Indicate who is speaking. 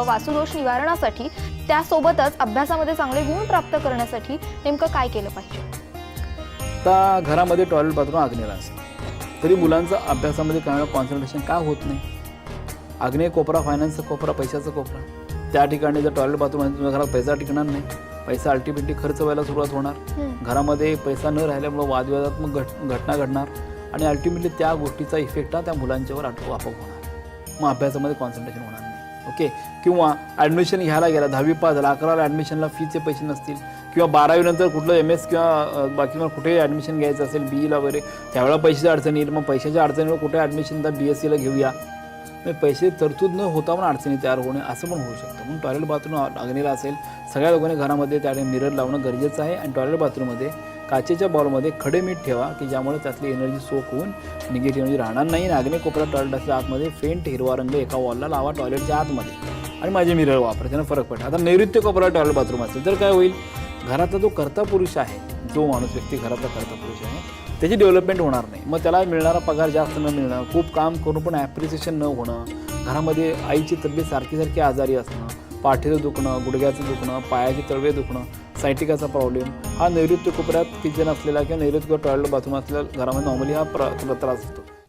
Speaker 1: अ, वास्तुदोष निवारणासाठी त्यासोबतच अभ्यासामध्ये चांगले गुण प्राप्त करण्यासाठी नेमकं काय केलं पाहिजे?
Speaker 2: आता घरामध्ये टॉयलेट बाथरूम आग्नेला असेल तरी मुलांचं अभ्यासामध्ये करणारं कॉन्सन्ट्रेशन का होत नाही? आग्नेय कोपरा फायनान्सचा कोपरा पैशाचा कोपरा. त्या ठिकाणी जर टॉयलेट बाथरूम आहे तुमच्या घरात पैसा टिकणार नाही पैसा अल्टिमेटली खर्च व्हायला सुरुवात होणार. घरामध्ये पैसा न राहिल्यामुळं वादविवादात्मक घट घटना घडणार आणि अल्टिमेटली त्या गोष्टीचा इफेक्ट हा त्या मुलांच्यावर आटो आपोआप होणार. मग अभ्यासामध्ये कॉन्सन्ट्रेशन होणार नाही. ओके? किंवा ॲडमिशन घ्यायला गेला दहावी पास झाला अकराला ॲडमिशनला फीचे पैसे नसतील. किंवा बारावीनंतर कुठलं एम एस किंवा बाकी मला कुठेही ॲडमिशन घ्यायचं असेल बी ईला वगैरे त्यावेळेला पैशाच्या अडचणी येईल. मग पैशाच्या अडचणीवर कुठे ॲडमिशन तर बी एस सीला घेऊया? म्हणजे पैसे तरतूद न होता पण अडचणी तयार होणे असं पण होऊ शकतं. म्हणून टॉयलेट बाथरूम अग्नीला असेल सगळ्या लोकांनी घरामध्ये त्याने मिरर लावणं गरजेचं आहे आणि टॉयलेट बाथरूममध्ये काचेच्या बॉलमध्ये खडे मीठ ठेवा की ज्यामुळे त्यातली एनर्जी सोक होऊन निगेटिव्ह एनर्जी राहणार नाही. आणि आग्नेय कोपऱ्यात टॉयलेट असल्या आतमध्ये फेंट हिरवा रंग एका वॉलला लावा टॉयलेटच्या आतमध्ये. आणि माझे मिरर वापर त्यानं फरक पडेल. आता नैऋत्य कोपऱ्यात टॉयलेट बाथरूम असेल तर काय होईल? घरातला जो कर्ता पुरुष आहे जो माणूस व्यक्ती घरातला कर्ता पुरुष आहे त्याची डेव्हलपमेंट होणार नाही. मग त्याला मिळणारा पगार जास्त न मिळणं खूप काम करून पण ॲप्रिसिएशन न होणं घरामध्ये आईची तब्येत सारखी सारखी आजारी असणं पाठीचं दुखणं गुडघ्याचं दुखणं पायाचे तळवे दुखणं सायटिकाचा प्रॉब्लेम हा नैऋत्य कोपऱ्यात किचन असलेला किंवा नैऋत्य टॉयलेट बाथरूम असलेल्या घरामध्ये नॉर्मली हा प्र त्रास असतो